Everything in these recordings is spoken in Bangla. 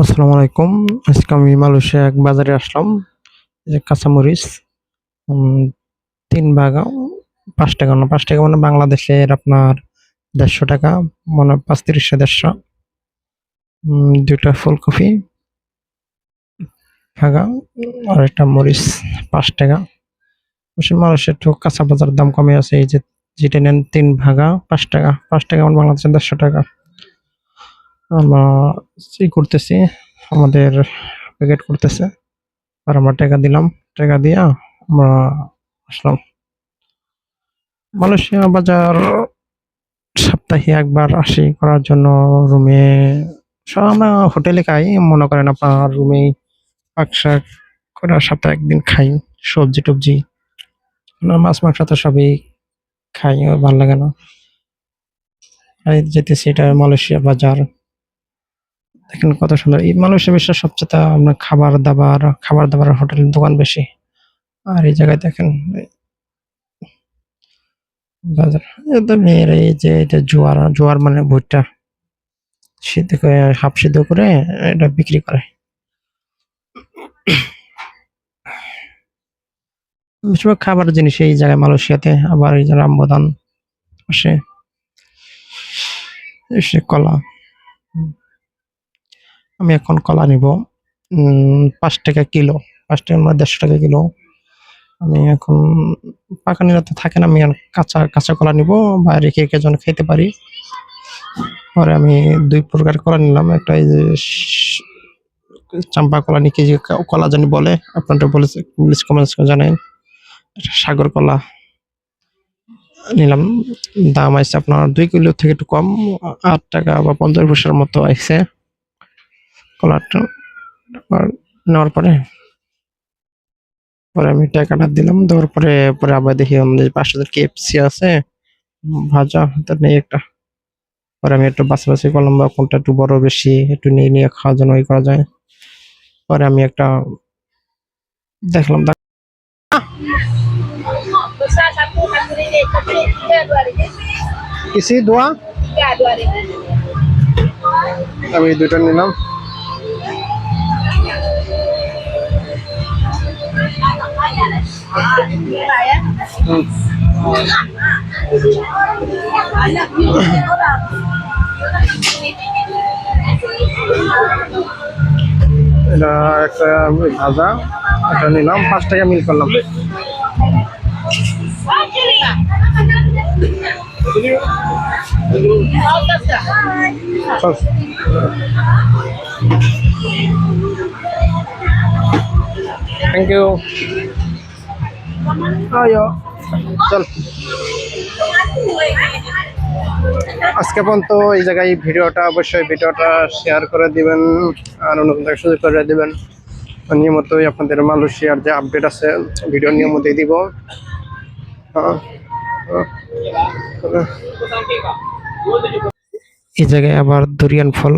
আসসালামু আলাইকুম। আজকে আমি মালয়েশিয়া এক বাজারে আসলাম। যে কাঁচামরিচ তিন ভাগা, পাঁচ টাকা না, পাঁচ টাকা মানে বাংলাদেশের আপনার দেড়শো টাকা মানে পাঁচ তিরিশশো দেড়শো। দুইটা ফুলকপি, ভাগা, আর একটা মরিচ, পাঁচ টাকা। অবশ্য মালয়েশিয়া একটু কাঁচা বাজার দাম কমে আছে, এই যে যেটা নেন তিন ভাগা, পাঁচ টাকা পাঁচ টাকা মানে বাংলাদেশের দেড়শো টাকা। আমরা করতেছি, আমাদের প্যাকেট করতেছে। আর আমরা টাকা দিলাম, টাকা দিয়া আমরা আসলাম। মালয়েশিয়া বাজার সপ্তাহে একবার আসি করার জন্য রুমে। সব আমরা হোটেলে খাই, মনে করেন আপনার রুমে পাক শাক করে সপ্তাহে একদিন খাই, সবজি টবজি। মাছ মাংস তো সবই খাই, ভালো লাগে না। যেতেছি এটা মালয়েশিয়া বাজার। দেখেন কত সুন্দর। এই মালয়েশিয়া বিশ্বের সবচেয়ে আপনার খাবার দাবার খাবার দাবার হোটেলের দোকান বেশি। আর এই জায়গায় দেখেন, বাজার। মেয়ের এই যে এটা জোয়ার জোয়ার মানে ভুট্টা। সিদ্ধ করে, হাফ সিদ্ধ করে এটা বিক্রি করে। বেশিরভাগ খাবার জিনিস এই জায়গায় মালয়েশিয়াতে, আবার এই যে রামবদান এসে কলা। আমি এখন কলা নিব। পাঁচ টাকা কিলো, পাঁচ টাকা মানে দেড়শো টাকা কিলো। আমি এখন পাকা নিলে তো থাকে না, আমি কাঁচা কাঁচা কলা নিব বা রেখে রেখে যেন খেতে পারি। পরে আমি দুই প্রকার কলা নিলাম, একটা এই যে চাম্পা কলা নিয়ে কেজি কলা জানি বলে, আপনারা বলেছে প্লিজ কমেন্টস জানেন সাগর কলা নিলাম, দাম আছে আপনার দুই কিলো থেকে একটু কম, আট টাকা বা পঞ্চাশ পয়সার মতো আছে তারপর নেওয়ার পরে পরে আমি টাকাটা দিলাম দেওয়ার পরে পরে আবার দেখি আমাদের পাঁচশো কেএফসি আছে ভাজা তো নেই একটা। পরে আমি একটু বাছাবাছি করলাম বা কোনটা একটু বড় বেশি একটু নিয়ে নিয়ে খাওয়ার জন্য ওই করা যায়। পরে আমি একটা দেখলাম ইসি দোয়া? ringgit. আমি দুটো নিলাম। Murah ya. হুম। Banyak orang. এটা একটা ভাজা, এটা নিলাম, পাঁচ টাকা মিল করলাম Mau tak tak? চল থ্যাংক ইউ আয়ো। চল। আজকে পর্যন্ত এই জায়গায় ভিডিওটা, অবশ্যই ভিডিওটা শেয়ার করে দিবেন আর নতুন সুযোগ করে দিবেন। নিয়মিতই আপনাদের মালয়েশিয়ার যে আপডেট আছে ভিডিও নিয়মিতই দিব। এই জায়গায় আবার দুরিয়ান ফল,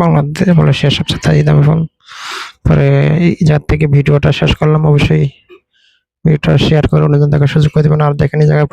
বাংলাদেশে মালয়েশিয়ার সবচেয়ে তাজি দামি ফল। পরে জায়গা থেকে ভিডিওটা শেষ করলাম, অবশ্যই ভিডিওটা শেয়ার করে অন্যজন দেখার সুযোগ করে দেবেন। আর দেখেন এই জায়গায়